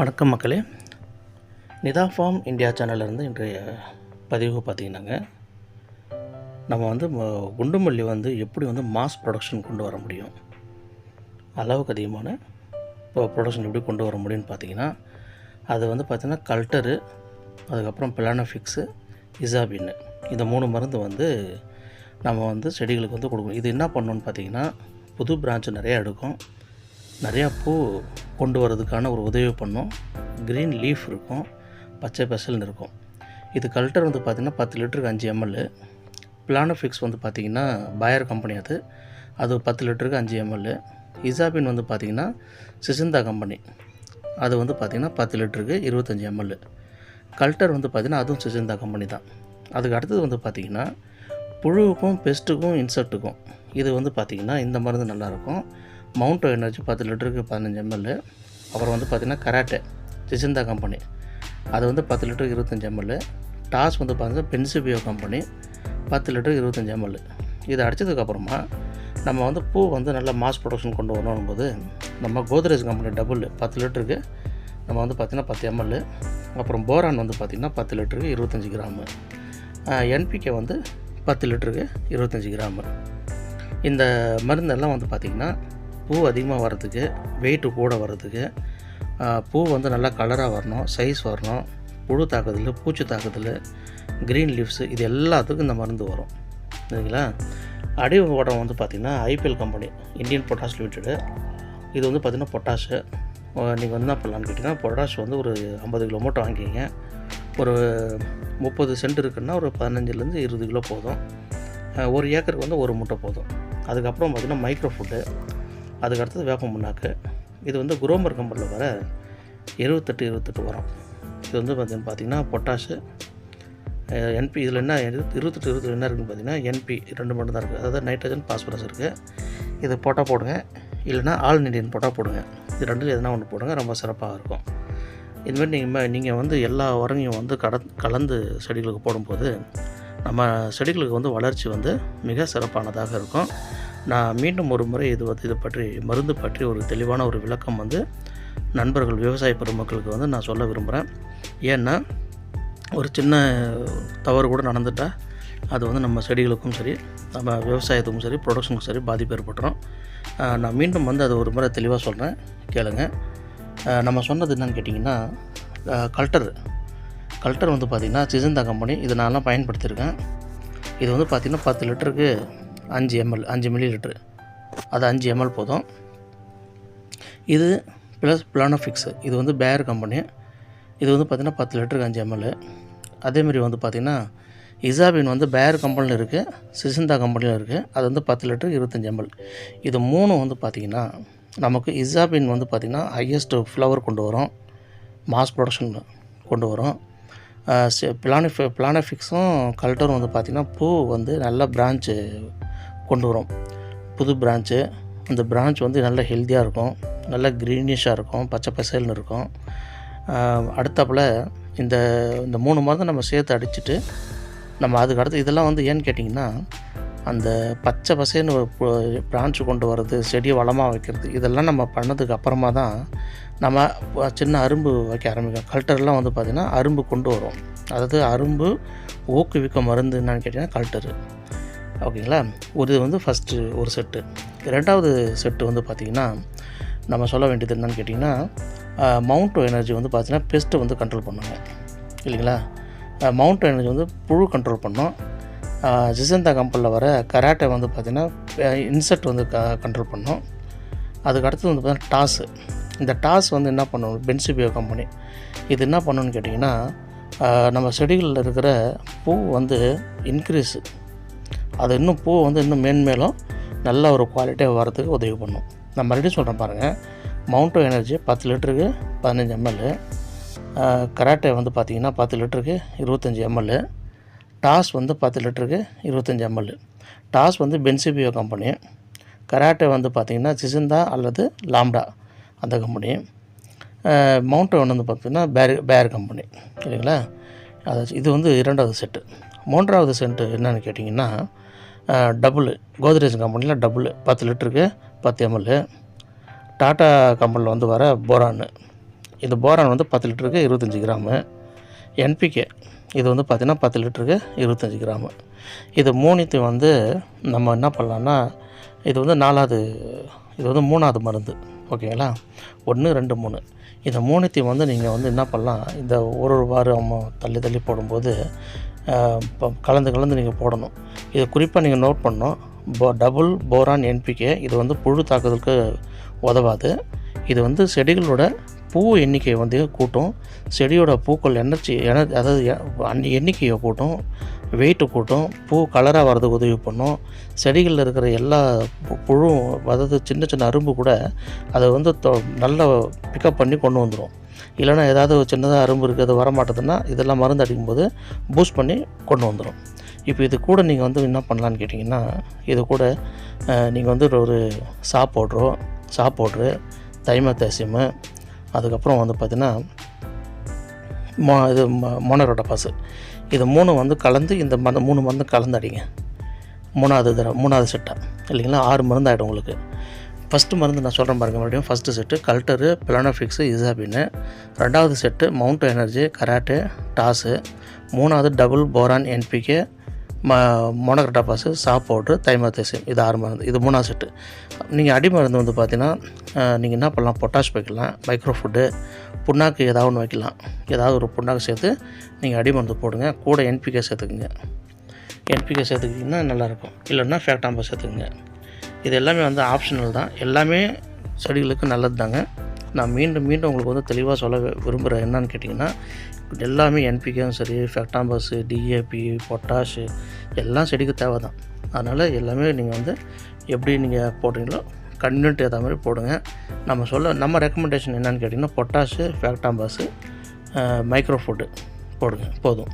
வணக்கம் மக்களே. Nita form India சேனல்லேருந்து இன்றைய பதிவு பார்த்திங்கன்னாங்க. நம்ம வந்து ம- குண்டுமல்லி வந்து எப்படி வந்து மாஸ் ப்ரொடக்ஷன் கொண்டு வர முடியும்? அளவுக்கு அதிகமான இப்போ ப்ரொடக்ஷன் எப்படி கொண்டு வர முடியும்னு பார்த்தீங்கன்னா அது வந்து பார்த்திங்கன்னா கல்ட்டரு அதுக்கப்புறம் பிளானோஃபிக்ஸு இசாபின்னு இந்த மூணு மருந்து வந்து நம்ம வந்து செடிகளுக்கு வந்து கொடுக்கணும். இது என்ன பண்ணணும்னு பார்த்தீங்கன்னா புது பிரான்ச்சு நிறையா எடுக்கும். நிறையா பூ கொண்டு வரதுக்கான ஒரு உதவி பண்ணும். க்ரீன் லீஃப் இருக்கும். பச்சை பெசல்னு இருக்கும். இது கல்ட்டர் வந்து பார்த்திங்கன்னா பத்து லிட்டருக்கு அஞ்சு எம்எல் பிளானோஃபிக்ஸ் வந்து பார்த்திங்கன்னா பாயர் கம்பெனி அது. அது பத்து லிட்டருக்கு அஞ்சு எம்எல் இசாபின் வந்து பார்த்திங்கன்னா சிசிந்தா கம்பெனி அது வந்து பார்த்திங்கன்னா பத்து லிட்டருக்கு இருபத்தஞ்சி எம்எல் கல்ட்டர் வந்து பார்த்திங்கன்னா அதுவும் சிசிந்தா கம்பெனி தான். அதுக்கு அடுத்தது வந்து பார்த்திங்கன்னா புழுவுக்கும் பெஸ்ட்டுக்கும் இன்செக்ட்டுக்கும் இது வந்து பார்த்திங்கன்னா இந்த மருந்து நல்லாயிருக்கும் மவுண்டோ எனர்ஜி பத்து லிட்டருக்கு பதினஞ்சு எம்எல் அப்புறம் வந்து பார்த்திங்கன்னா கராட்டே ஜிசிந்தா கம்பெனி. அது வந்து பத்து லிட்டருக்கு இருபத்தஞ்சி எம்எல் டாஸ் வந்து பார்த்திங்கன்னா பென்சிபியோ கம்பெனி பத்து லிட்டருக்கு இருபத்தஞ்சி எம்எல் இது அடித்ததுக்கப்புறமா நம்ம வந்து பூ வந்து நல்லா மாஸ் ப்ரொடக்ஷன் கொண்டு வரணும் போது நம்ம கோத்ரேஜ் கம்பெனி டபுள் பத்து லிட்டருக்கு நம்ம வந்து பார்த்திங்கன்னா பத்து எம்எல் அப்புறம் போரான் வந்து பார்த்திங்கன்னா பத்து லிட்டருக்கு இருபத்தஞ்சி கிராமு. என்பிகே வந்து பத்து லிட்டருக்கு இருபத்தஞ்சி கிராமு. இந்த மருந்தெல்லாம் வந்து பார்த்திங்கன்னா பூ அதிகமாக வர்றதுக்கு வெயிட்டு கூட வர்றதுக்கு பூ வந்து நல்லா கலராக வரணும் சைஸ் வரணும் புழு தாக்குதல் பூச்சி தாக்குதல் க்ரீன் லீவ்ஸு இது எல்லாத்துக்கும் இந்த மருந்து வரும். சரிங்களா? அடி உரம் வந்து பார்த்திங்கன்னா IPL company Indian potash limited இது வந்து பார்த்திங்கன்னா பொட்டாஷு நீங்கள் வந்து என்ன பண்ணலான்னு கேட்டிங்கன்னா பொட்டாஷ் வந்து ஒரு ஐம்பது கிலோ மூட்டை வாங்கிக்கிங்க. ஒரு முப்பது சென்ட் இருக்குன்னா ஒரு பதினஞ்சுலேருந்து இருபது கிலோ போதும். ஒரு ஏக்கருக்கு வந்து ஒரு மூட்டை போதும். அதுக்கப்புறம் பார்த்திங்கன்னா மைக்ரோ ஃபுட்டு அதுக்கு அடுத்தது வேப்ப முன்னாக்கு இது வந்து குரோமர் கம்பெனியில் வர இருபத்தெட்டு இருபத்தெட்டு உரம். இது வந்து பார்த்திங்கன்னா பார்த்தீங்கன்னா பொட்டாஷு என்பி இதில் என்ன இரு- இருபத்தெட்டு இருபத்தெட்டு என்ன இருக்குன்னு பார்த்தீங்கன்னா என்பி ரெண்டு மட்டும் தான் இருக்குது அதாவது நைட்ரஜன் பாஸ்பரஸ் இருக்குது இது போட்டால் போடுங்க. இல்லைன்னா ஆல் இண்டியன் போட்டால் போடுங்க. இது ரெண்டு எதனா ஒன்று போடுங்க. ரொம்ப சிறப்பாக இருக்கும். இதுமாதிரி நீங்கள் நீங்கள் வந்து எல்லா உரங்களையும் வந்து கட கலந்து செடிகளுக்கு போடும்போது நம்ம செடிகளுக்கு வந்து வளர்ச்சி வந்து மிக சிறப்பானதாக இருக்கும். நான் மீண்டும் ஒரு முறை இது வந்து இது பற்றி மருந்து பற்றி ஒரு தெளிவான ஒரு விளக்கம் வந்து நண்பர்கள் விவசாய பெருமக்களுக்கு வந்து நான் சொல்ல விரும்புகிறேன் ஏன்னா ஒரு சின்ன தவறு கூட நடந்துட்டால் அது வந்து நம்ம செடிகளுக்கும் சரி நம்ம விவசாயத்துக்கும் சரி ப்ரொடக்ஷனுக்கும் சரி பாதிப்பு ஏற்பட்டுரும். நான் மீண்டும் வந்து அது ஒரு முறை தெளிவாக சொல்கிறேன் கேளுங்க. நம்ம சொன்னது என்னன்னு கேட்டிங்கன்னா கல்ட்டர் கல்ட்டர் வந்து பார்த்திங்கன்னா சிசந்தா கம்பெனி இதை நான்லாம் பயன்படுத்தியிருக்கேன். இது வந்து பார்த்திங்கன்னா பத்து லிட்டருக்கு அஞ்சு எம்எல் அஞ்சு மில்லி லிட்ரு அது அஞ்சு எம்எல் போதும். இது ப்ளஸ் பிளானோஃபிக்ஸு இது வந்து பேர் கம்பெனி இது வந்து பார்த்திங்கன்னா பத்து லிட்டருக்கு அஞ்சு எம்எல். அதேமாரி வந்து பார்த்திங்கன்னா இசாபின் வந்து பேர் கம்பெனியில் இருக்குது சிசிந்தா கம்பெனியில் இருக்குது அது வந்து பத்து லிட்டருக்கு இருபத்தஞ்சி எம்எல். இது மூணு வந்து பார்த்திங்கன்னா நமக்கு இசாபின் வந்து பார்த்திங்கன்னா ஹையஸ்ட் ஃப்ளவர் கொண்டு வரும். மாஸ் ப்ரொடக்ஷன் கொண்டு வரும். பிளானிஃபி பிளானஃபிக்ஸும் கல்ட்டரும் வந்து பார்த்திங்கன்னா பூ வந்து நல்ல பிரான்ச்சு கொண்டு வரும். புது பிரான்ச்சு அந்த பிரான்ச் வந்து நல்ல ஹெல்த்தியாக இருக்கும். நல்ல க்ரீனிஷாக இருக்கும். பச்சை பசேல்னு இருக்கும். ஆஹ் இந்த இந்த மூணு மருந்து நம்ம சேர்த்து அடிச்சுட்டு நம்ம அதுக்கு அடுத்து இதெல்லாம் வந்து ஏன்னு கேட்டிங்கன்னா அந்த பச்சை பசேன்னு பிரான்ச்சு கொண்டு வர்றது செடியை வளமாக வைக்கிறது இதெல்லாம் நம்ம பண்ணதுக்கு அப்புறமா தான் நம்ம சின்ன அரும்பு வைக்க ஆரம்பிக்கும். கல்ட்டர்லாம் வந்து பார்த்திங்கன்னா அரும்பு கொண்டு வரும். அதாவது அரும்பு ஊக்குவிக்க மருந்து என்னன்னு கேட்டிங்கன்னா கல்ட்டரு ஓகேங்களா? ஒரு இது வந்து ஃபஸ்ட்டு ஒரு செட்டு ரெண்டாவது செட்டு வந்து பார்த்திங்கன்னா நம்ம சொல்ல வேண்டியது என்னன்னு கேட்டிங்கன்னா மவுண்ட் எனர்ஜி வந்து பார்த்திங்கன்னா பெஸ்ட்டை வந்து கண்ட்ரோல் பண்ணுங்க. இல்லைங்களா? மவுண்ட் எனர்ஜி வந்து புழு கண்ட்ரோல் பண்ணும். ஜிசந்தா கம்பெனியில் வர கராட்டை வந்து பார்த்திங்கன்னா இன்செக்ட் வந்து க கண்ட்ரோல் பண்ணும். அதுக்கு அடுத்தது வந்து பார்த்தீங்கன்னா டாஸு. இந்த டாஸ் வந்து என்ன பண்ணணும் பென்சிபியோ கம்பெனி. இது என்ன பண்ணணும்னு கேட்டிங்கன்னா நம்ம செடிகளில் இருக்கிற பூ வந்து இன்க்ரீஸு அது இன்னும் பூ வந்து இன்னும் மேன்மேலும் நல்ல ஒரு குவாலிட்டியாக வரதுக்கு உதவி பண்ணும். நான் மறுபடியும் சொல்கிறேன் பாருங்கள் மவுண்டோ எனர்ஜி பத்து லிட்டருக்கு பதினஞ்சு எம்எல்லு கராட்டே வந்து பார்த்திங்கன்னா பத்து லிட்டருக்கு இருபத்தஞ்சி எம்எல்லு டாஸ் வந்து பத்து லிட்டருக்கு இருபத்தஞ்சி எம்எல்லு டாஸ் வந்து பென்சிபியோ கம்பெனி கராட்டே வந்து பார்த்திங்கன்னா சிசிந்தா அல்லது லாம்டா அந்த கம்பெனி மவுண்டோன் வந்து பார்த்திங்கன்னா பேர் பேர் கம்பெனி சரிங்களா? அது இது வந்து இரண்டாவது செட்டு மூன்றாவது செட்டு என்னென்னு கேட்டிங்கன்னா டபுள் கோத்ரேஜ் கம்பெனியில் டபுள் பத்து லிட்டருக்கு பத்து எம்எல் டாட்டா கம்பெனியில் வந்து வர போரான் இது போரான் வந்து பத்து லிட்டருக்கு இருபத்தஞ்சி கிராமு. என்பிகே இது வந்து பார்த்திங்கன்னா பத்து லிட்டருக்கு இருபத்தஞ்சி கிராமு. இது மூணுத்தையும் வந்து நம்ம என்ன பண்ணலான்னா இது வந்து நாலாவது இது வந்து மூணாவது மருந்து. ஓகேங்களா ஒன்று ரெண்டு மூணு. இந்த மூணுத்தையும் வந்து நீங்கள் வந்து என்ன பண்ணலாம் இந்த ஒரு ஒரு வாரம் தள்ளி தள்ளி போடும்போது கலந்து கலந்து நீங்கள் போடணும். இது குறிப்பாக நீங்கள் நோட் பண்ணணும். போ டபுள் போரான் என்பிகே இது வந்து புழு தாக்குதலுக்கு உதவாது. இது வந்து செடிகளோட பூ எண்ணிக்கையை வந்து கூட்டும். செடியோட பூக்கள் எனர்ஜி என அதாவது எ- எண்ணிக்கையை கூட்டும். வெயிட்டு கூட்டும். பூ கலராக வர்றதுக்கு உதவி பண்ணும். செடிகளில் இருக்கிற எல்லா புழுவும் அதாவது சின்ன சின்ன அரும்பு கூட அதை வந்து தொ- நல்லா பிக்கப் பண்ணி கொண்டு வந்துடும். இல்லைன்னா ஏதாவது ஒரு சின்னதாக அரும்பு இருக்குது அது வரமாட்டதுன்னா இதெல்லாம் மருந்து அடிக்கும்போது பூஸ்ட் பண்ணி கொண்டு வந்துடும் இப்போ இது கூட நீங்கள் வந்து என்ன பண்ணலான்னு கேட்டிங்கன்னா இது கூட நீங்கள் வந்து ஒரு சா சாப்பாடு சா பவுட்ரு தைமத்தேசியமு அதுக்கப்புறம் வந்து பார்த்திங்கன்னா மோ இது மோனரோட பாசு இது மூணு வந்து கலந்து இந்த மருந்து மூணு மருந்து கலந்து அடிங்க. மூணாவது தடவை மூணாவது செட்டாக இல்லைங்களா? ஆறு மருந்து ஆகிடும் உங்களுக்கு. ஃபஸ்ட்டு மருந்து நான் சொல்கிறேன் பாருங்க மறுபடியும் ஃபஸ்ட்டு செட்டு கல்டரு பிளானோஃபிக்ஸு இசாபின்னு ரெண்டாவது செட்டு மவுண்ட் எனர்ஜி கராட்டே டாஸு மூணாவது டபுள் போரான் என்பிகே ம மோனோக்ரட்டா பாஸு சா பவுட்ரு தைமத்தேசியம் இது ஆறு மருந்து இது மூணாவது செட்டு நீங்கள் அடி மருந்து வந்து பார்த்தீங்கன்னா நீங்கள் என்ன பண்ணலாம் பொட்டாஷ் வைக்கலாம் மைக்ரோ ஃபுட்டு புண்ணாக்கு ஏதாவது ஒன்று வைக்கலாம். ஏதாவது ஒரு புண்ணாக்கு சேர்த்து நீங்கள் அடி மருந்து போடுங்க கூட என்பிகே சேர்த்துக்குங்க. என்பிகே சேர்த்துக்கிட்டிங்கன்னா நல்லாயிருக்கும் இல்லைன்னா ஃபேக்டாம்பா சேர்த்துக்குங்க. இது எல்லாமே வந்து ஆப்ஷனல் தான். எல்லாமே செடிகளுக்கு நல்லது தாங்க நான் மீண்டும் மீண்டும் உங்களுக்கு வந்து தெளிவாக சொல்ல விரும்புகிறேன் என்னன்னு கேட்டிங்கன்னா எல்லாமே என்பிகேவும் சரி ஃபெக்டாம்பஸு டிஏபி பொட்டாஷு எல்லாம் செடிக்கு தேவை தான் அதனால் எல்லாமே நீங்கள் வந்து எப்படி நீங்கள் போடுறீங்களோ கன்வென்ட் ஏற்ற மாதிரி போடுங்க. நம்ம சொல்ல நம்ம ரெக்கமெண்டேஷன் என்னென்னு கேட்டிங்கன்னா பொட்டாஷு ஃபேக்டாம்பாஸு மைக்ரோஃபுட்டு போடுங்க போதும்.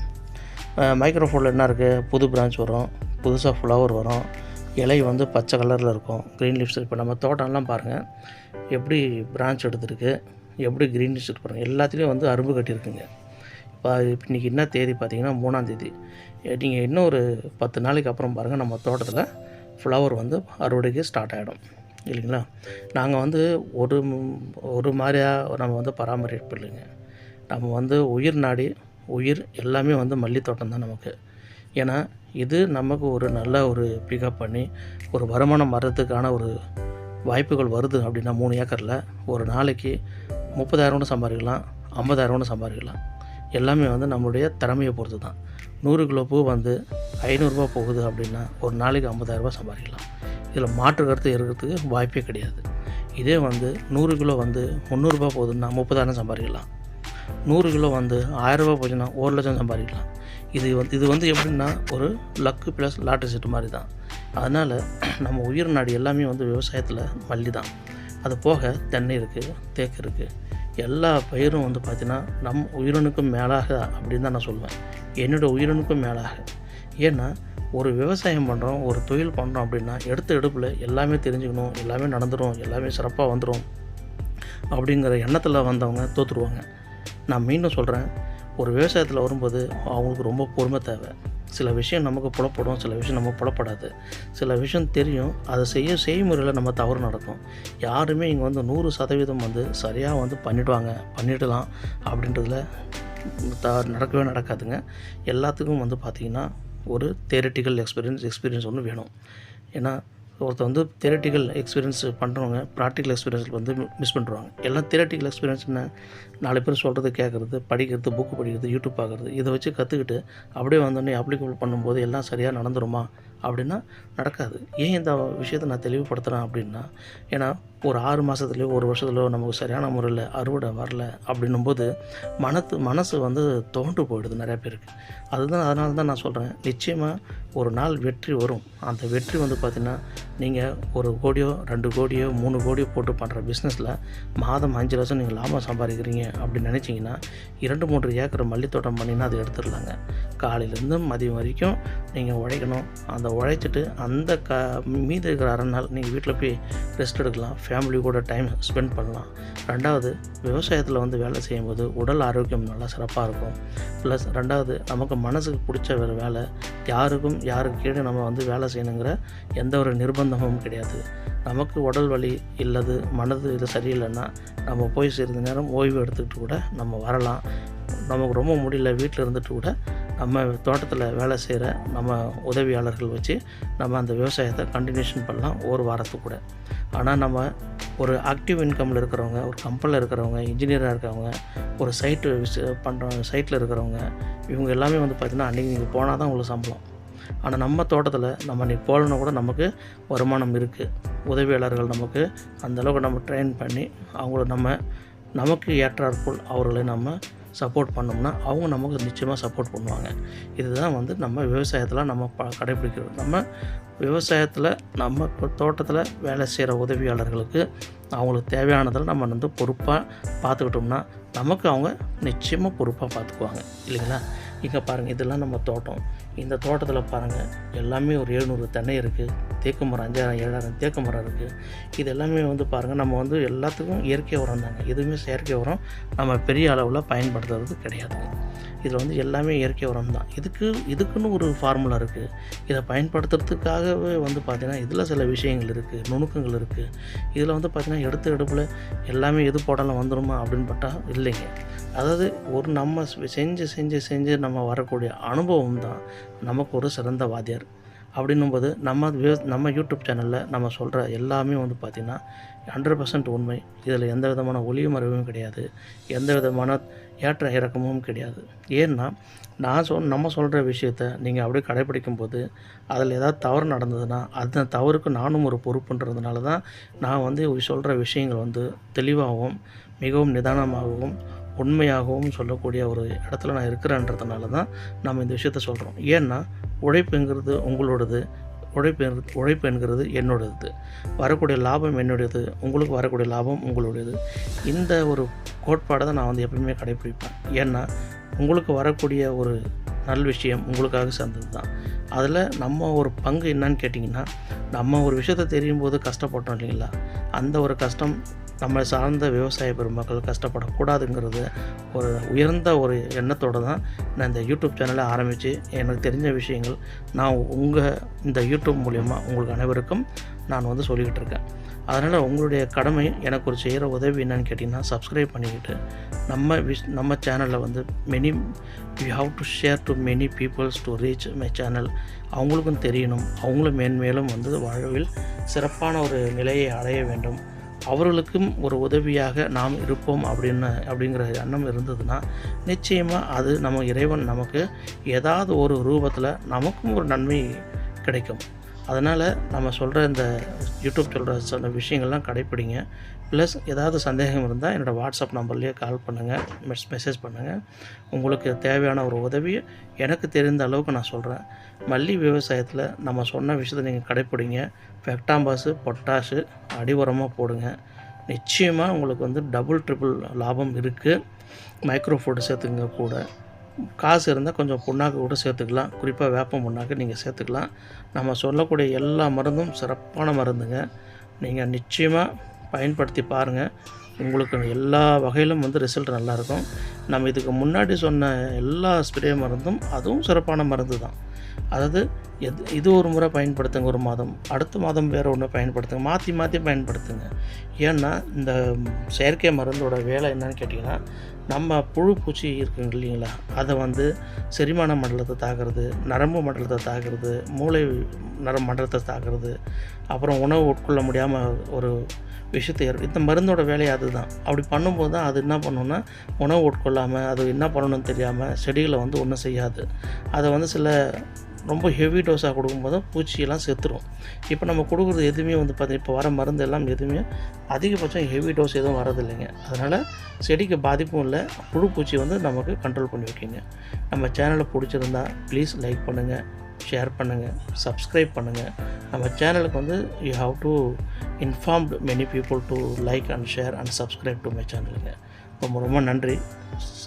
மைக்ரோஃபுட்டில் என்ன இருக்குது புது பிரான்ச் வரும் புதுசாக ஃப்ளவர் வரும். இலை வந்து பச்சை கலரில் இருக்கும். க்ரீன் லீவ்ஸ் இப்போ நம்ம தோட்டம்லாம் பாருங்கள் எப்படி பிரான்ச் எடுத்திருக்கு எப்படி க்ரீன் லீவ்ஸ் இருக்கு பாருங்கள் எல்லாத்துலேயும் வந்து அரும்பு கட்டியிருக்குங்க. இப்போ இன்றைக்கி என்ன தேதி பார்த்தீங்கன்னா மூணாம் தேதி. நீங்கள் இன்னும் ஒரு பத்து நாளைக்கு அப்புறம் பாருங்கள் நம்ம தோட்டத்தில் ஃப்ளவர் வந்து அறுவடைக்கு ஸ்டார்ட் ஆகிடும் இல்லைங்களா? நாங்கள் வந்து ஒரு ஒரு மாதிரியாக நம்ம வந்து பராமரிப்பு இல்லைங்க. நம்ம வந்து உயிர் நாடி உயிர் எல்லாமே வந்து மல்லி தோட்டம் தான் நமக்கு. ஏன்னா இது நமக்கு ஒரு நல்ல ஒரு பிக்கப் பண்ணி ஒரு வருமானம் வர்றதுக்கான ஒரு வாய்ப்புகள் வருது அப்படின்னா மூணு ஏக்கரில் ஒரு நாளைக்கு முப்பதாயிரம்னு சம்பாதிக்கலாம் ஐம்பதாயிரம்னு சம்பாதிக்கலாம். எல்லாமே வந்து நம்மளுடைய திறமையை பொறுத்து தான் நூறு கிலோ பூ வந்து ஐநூறுரூவா போகுது அப்படின்னா ஒரு நாளைக்கு ஐம்பதாயிரரூபா சம்பாதிக்கலாம். இதில் மாற்று கருத்து இருக்கிறதுக்கு வாய்ப்பே கிடையாது. இதே வந்து நூறு கிலோ வந்து முந்நூறுரூபா போகுதுன்னா முப்பதாயிரம் சம்பாதிக்கலாம். நூறு கிலோ வந்து ஆயிரரூபா போச்சுன்னா ஒரு லட்சம் சம்பாதிக்கலாம். இது வந்து இது வந்து எப்படின்னா ஒரு லக்கு ப்ளஸ் லாட்டரி செட்டு மாதிரி தான் அதனால் நம்ம உயிர் நாடு எல்லாமே வந்து விவசாயத்தில் மல்லி தான் அது போக தென்னை இருக்குது தேக்கு இருக்குது எல்லா பயிரும் வந்து பார்த்திங்கன்னா நம் உயிரணுக்கும் மேலாக அப்படின்னு தான் நான் சொல்லுவேன் என்னோடய உயிரணுக்கும் மேலாக. ஏன்னா ஒரு விவசாயம் பண்ணுறோம் ஒரு தொழில் பண்ணுறோம் அப்படின்னா எடுத்த எடுப்பில் எல்லாமே தெரிஞ்சுக்கணும் எல்லாமே நடந்துடும் எல்லாமே சிறப்பாக வந்துடும் அப்படிங்கிற எண்ணத்தில் வந்தவங்க தோற்றுருவாங்க நான் மீண்டும் சொல்கிறேன் ஒரு விவசாயத்தில் வரும்போது அவங்களுக்கு ரொம்ப பொறுமை தேவை. சில விஷயம் நமக்கு புலப்படும் சில விஷயம் நம்ம புலப்படாது. சில விஷயம் தெரியும் அதை செய்ய செய்முறையில் நம்ம தவறு நடக்கும். யாருமே இங்கே வந்து நூறு சதவீதம் வந்து சரியாக வந்து பண்ணிவிடுவாங்க பண்ணிடலாம் அப்படின்றதுல த நடக்கவே நடக்காதுங்க. எல்லாத்துக்கும் வந்து பார்த்திங்கன்னா ஒரு தேரட்டிக்கல் எக்ஸ்பீரியன்ஸ் எக்ஸ்பீரியன்ஸ் ஒன்று வேணும். ஏன்னா ஒருத்தர் வந்து தியரட்டிக்கல் எக்ஸ்பீரியன்ஸ் பண்ணுறவங்க ப்ராக்டிக்கல் எக்ஸ்பீரியன்ஸ் வந்து மிஸ் பண்ணுறாங்க எல்லாம் தியரட்டிக்கல் எக்ஸ்பீரியன்ஸ் என்ன? நாலு பேர் சொல்கிறது கேட்குறது படிக்கிறது புக்கு படிக்கிறது யூடியூப் பார்க்குறது இதை வச்சு கற்றுக்கிட்டு அப்படியே வந்தோடனே அப்ளிகபிள் பண்ணும்போது எல்லாம் சரியாக நடந்துருமா? அப்படின்னா நடக்காது. ஏன் இந்த விஷயத்தை நான் தெளிவுபடுத்துகிறேன் அப்படின்னா ஏன்னா ஒரு ஆறு மாதத்துலேயோ ஒரு வருஷத்துலையோ நமக்கு சரியான முறையில் அறுவடை வரல அப்படின்னும்போது மனத்து மனசு வந்து தோண்டு போயிடுது நிறையா பேருக்கு. அதுதான் அதனால தான் நான் சொல்கிறேன் நிச்சயமாக ஒரு நாள் வெற்றி வரும். அந்த வெற்றி வந்து பார்த்திங்கன்னா நீங்கள் ஒரு கோடியோ ரெண்டு கோடியோ மூணு கோடியோ போட்டு பண்ணுற பிஸ்னஸில் மாதம் அஞ்சு லட்சம் நீங்கள் லாபம் சம்பாதிக்கிறீங்க அப்படின்னு நினச்சிங்கன்னா இரண்டு மூன்று ஏக்கர் மல்லித்தோட்டம் பண்ணினா அதை எடுத்துடலாங்க. காலையிலேருந்து மதியம் வரைக்கும் நீங்கள் உழைக்கணும். அந்த உழைச்சிட்டு அந்த க மீதி இருக்கிற அரை நாள் நீங்கள் வீட்டில் போய் ரெஸ்ட் எடுக்கலாம். ஃபேமிலி கூட டைம் ஸ்பெண்ட் பண்ணலாம். ரெண்டாவது விவசாயத்தில் வந்து வேலை செய்யும்போது உடல் ஆரோக்கியம் நல்லா சிறப்பாக இருக்கும். ப்ளஸ் ரெண்டாவது நமக்கு மனசுக்கு பிடிச்ச ஒரு வேலை யாருக்கும் யாருக்கு கீழே நம்ம வந்து வேலை செய்யணுங்கிற எந்த ஒரு நிர்பந்தமும் கிடையாது. நமக்கு உடல் வலி இல்லது மனது இது சரியில்லைன்னா நம்ம போய் சிறிது நேரம் ஓய்வு எடுத்துக்கிட்டு கூட நம்ம வரலாம். நமக்கு ரொம்ப முடியல வீட்டில் இருந்துட்டு கூட நம்ம தோட்டத்தில் வேலை செய்கிற நம்ம உதவியாளர்கள் வச்சு நம்ம அந்த விவசாயத்தை கண்டினியூஷன் பண்ணலாம் ஒரு வாரத்துக்கு கூட. ஆனால் நம்ம ஒரு ஆக்டிவ் இன்கமில் இருக்கிறவங்க ஒரு கம்பெனியில் இருக்கிறவங்க இன்ஜினியராக இருக்கிறவங்க ஒரு சைட்டு பண்ணுறவங்க சைட்டில் இருக்கிறவங்க இவங்க எல்லாமே வந்து பார்த்திங்கன்னா அன்றைக்கி நீங்கள் போனால் தான் உங்களுக்கு சம்பளம். ஆனால் நம்ம தோட்டத்தில் நம்ம அன்றைக்கி போகலன்னா கூட நமக்கு வருமானம் இருக்குது உதவியாளர்கள் நமக்கு அந்தளவுக்கு நம்ம ட்ரெயின் பண்ணி அவங்கள நம்ம நமக்கு ஏற்றாற்போல் அவர்களை நம்ம சப்போர்ட் பண்ணோம்னா அவங்க நமக்கு நிச்சயமாக சப்போர்ட் பண்ணுவாங்க. இதுதான் வந்து நம்ம விவசாயத்தில் நம்ம ப கடைப்பிடிக்கிறது நம்ம விவசாயத்தில் நம்ம தோட்டத்தில் வேலை செய்கிற உதவியாளர்களுக்கு அவங்களுக்கு தேவையானதில் நம்ம வந்து பொறுப்பாக பார்த்துக்கிட்டோம்னா நமக்கு அவங்க நிச்சயமாக பொறுப்பாக பார்த்துக்குவாங்க இல்லைங்களா? இங்கே பாருங்கள் இதெல்லாம் நம்ம தோட்டம். இந்த தோட்டத்தில் பாருங்கள் எல்லாமே ஒரு எழுநூறு தென்னை இருக்குது தேக்கு மரம் அஞ்சாயிரம் ஏழாயிரம் தேக்கு மரம் இருக்குது இது எல்லாமே வந்து பாருங்கள் நம்ம வந்து எல்லாத்துக்கும் இயற்கை உரம் தாங்க. எதுவுமே செயற்கை உரம் நம்ம பெரிய அளவில் பயன்படுத்துறது கிடையாது. இதில் வந்து எல்லாமே இயற்கை உரம் தான். இதுக்கு இதுக்குன்னு ஒரு ஃபார்முலா இருக்குது இதை பயன்படுத்துறதுக்காகவே வந்து பார்த்திங்கன்னா இதில் சில விஷயங்கள் இருக்குது நுணுக்கங்கள் இருக்குது இதில் வந்து பார்த்திங்கன்னா எடுத்த எடுப்பில் எல்லாமே எது போடலாம் வந்துடுமா அப்படின்னு பார்த்தா இல்லைங்க. அதாவது ஒரு நம்ம செஞ்சு செஞ்சு செஞ்சு நம்ம வரக்கூடிய அனுபவம் தான். நமக்கு ஒரு சிறந்த வாத்தியார். அப்படின்னும்போது நம்ம நம்ம யூடியூப் சேனலில் நம்ம சொல்கிற எல்லாமே வந்து பார்த்திங்கன்னா ஹண்ட்ரட் பர்சன்ட் உண்மை. இதில் எந்த விதமான ஒளியும் மறைவும் கிடையாது. எந்த விதமான ஏற்ற இறக்கமும் கிடையாது. ஏன்னா நான் சொல் நம்ம சொல்கிற விஷயத்த நீங்கள் அப்படியே கடைப்பிடிக்கும் போது அதில் ஏதாவது தவறு நடந்ததுன்னா அந்த தவறுக்கு நானும் ஒரு பொறுப்புன்றதுனால தான் நான் வந்து சொல்கிற விஷயங்கள் வந்து தெளிவாகவும் மிகவும் நிதானமாகவும் உண்மையாகவும் சொல்லக்கூடிய ஒரு இடத்துல நான் இருக்கிறேன்றதுனால தான் நம்ம இந்த விஷயத்த சொல்கிறோம் ஏன்னா உழைப்புங்கிறது உங்களோடது உழைப்பு உழைப்பு என்கிறது என்னோடது. வரக்கூடிய லாபம் என்னுடையது உங்களுக்கு வரக்கூடிய லாபம் உங்களுடையது. இந்த ஒரு கோட்பாடை தான் நான் வந்து எப்பயுமே கடைப்பிடிப்பேன். ஏன்னா உங்களுக்கு வரக்கூடிய ஒரு நல் விஷயம் உங்களுக்காக சேர்ந்தது தான். அதில் நம்ம ஒரு பங்கு என்னன்னு கேட்டிங்கன்னா நம்ம ஒரு விஷயத்தை தெரியும் போது கஷ்டப்பட்டோம் இல்லைங்களா? அந்த ஒரு கஷ்டம் நம்மளை சார்ந்த விவசாய பெருமக்கள் கஷ்டப்படக்கூடாதுங்கிறது ஒரு உயர்ந்த ஒரு எண்ணத்தோடு தான் நான் இந்த யூடியூப் சேனலை ஆரம்பித்து எனக்கு தெரிஞ்ச விஷயங்கள் நான் உங்கள் இந்த யூடியூப் மூலயமா உங்களுக்கு அனைவருக்கும் நான் வந்து சொல்லிக்கிட்டு இருக்கேன். அதனால் உங்களுடைய கடமை எனக்கு ஒரு செய்கிற உதவி என்னன்னு கேட்டிங்கன்னா சப்ஸ்கிரைப் பண்ணிக்கிட்டு நம்ம விஷ் நம்ம சேனலில் வந்து many you have to share to many peoples to reach my channel அவங்களுக்கும் தெரியணும். அவங்களும் மேன்மேலும் வந்து வாழ்வில் சிறப்பான ஒரு நிலையை அடைய வேண்டும். அவர்களுக்கும் ஒரு உதவியாக நாம் இருப்போம் அப்படின்னு அப்படிங்கிற எண்ணம் இருந்ததுன்னா நிச்சயமாக அது நம்ம இறைவன் நமக்கு ஏதாவது ஒரு ரூபத்தில் நமக்கும் ஒரு நன்மை கிடைக்கும். அதனால் நம்ம சொல்கிற இந்த யூடியூப் சொல்கிற சில விஷயங்கள்லாம் கடைப்பிடிங்க. ப்ளஸ் ஏதாவது சந்தேகம் இருந்தால் என்னோடய வாட்ஸ்அப் நம்பர்லேயே கால் பண்ணுங்கள் மெஸ் மெசேஜ் பண்ணுங்கள் உங்களுக்கு தேவையான ஒரு உதவியை எனக்கு தெரிந்த அளவுக்கு நான் சொல்கிறேன் மல்லி விவசாயத்தில் நம்ம சொன்ன விஷயத்தை நீங்கள் கடைப்பிடிங்க. ஃபெக்டாம்பாஸு பொட்டாஷு அடி உரமாக போடுங்க. நிச்சயமாக உங்களுக்கு வந்து டபுள் ட்ரிபிள் லாபம் இருக்குது மைக்ரோ ஃபுட் சேர்த்துங்க கூட. காசு இருந்தால் கொஞ்சம் புண்ணாக்கு கூட சேர்த்துக்கலாம். குறிப்பாக வேப்ப புண்ணாக்கு நீங்கள் சேர்த்துக்கலாம். நம்ம சொல்லக்கூடிய எல்லா மருந்தும் சிறப்பான மருந்துங்க. நீங்கள் நிச்சயமாக பயன்படுத்தி பாருங்கள் உங்களுக்கு எல்லா வகையிலும் வந்து ரிசல்ட் நல்லாயிருக்கும் நம்ம இதுக்கு முன்னாடி சொன்ன எல்லா ஸ்ப்ரே மருந்தும் அதுவும் சிறப்பான மருந்து தான் அதாவது எது இது ஒரு முறை பயன்படுத்துங்க ஒரு மாதம். அடுத்த மாதம் வேறு ஒன்று பயன்படுத்துங்க. மாற்றி மாற்றி பயன்படுத்துங்க. ஏன்னா இந்த செயற்கை மருந்தோட வேலை என்னன்னு கேட்டிங்கன்னா நம்ம புழு பூச்சி இருக்குங்க இல்லைங்களா? அதை வந்து செரிமான மண்டலத்தை தாக்குறது நரம்பு மண்டலத்தை தாக்குறது மூளை நரம்பு மண்டலத்தை தாக்குறது அப்புறம் உணவு உட்கொள்ள முடியாமல் ஒரு விஷயத்தை ஏற்படும் இந்த மருந்தோட வேலையை அதுதான். அப்படி பண்ணும்போது தான் அது என்ன பண்ணணும்னா உணவு உட்கொள்ளாமல் அது என்ன பண்ணணும்னு தெரியாமல் செடிகளை வந்து ஒன்றும் செய்யாது. அதை வந்து சில ரொம்ப ஹெவி டோஸாக கொடுக்கும்போது பூச்சியெல்லாம் செத்துரும். இப்போ நம்ம கொடுக்குறது எதுவுமே வந்து பார்த்தீங்கன்னா இப்போ வர மருந்து எல்லாம் எதுவுமே அதிகபட்சம் ஹெவி டோஸ் எதுவும் வரதில்லைங்க அதனால் செடிக்கு பாதிப்பும் இல்லை. புழு பூச்சி வந்து நமக்கு கண்ட்ரோல் பண்ணி வைக்கிங்க. நம்ம சேனலை பிடிச்சிருந்தா ப்ளீஸ் லைக் பண்ணுங்கள் ஷேர் பண்ணுங்கள் சப்ஸ்கிரைப் பண்ணுங்கள் நம்ம சேனலுக்கு வந்து you have to informed many people to like and share and subscribe to my சேனலுங்க ரொம்ப ரொம்ப நன்றி.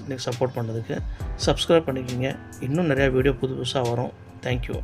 நீங்கள் சப்போர்ட் பண்ணதுக்கு. சப்ஸ்கிரைப் பண்ணிக்கிங்க. இன்னும் நிறையா வீடியோ புது புதுசாக வரும். Thank you.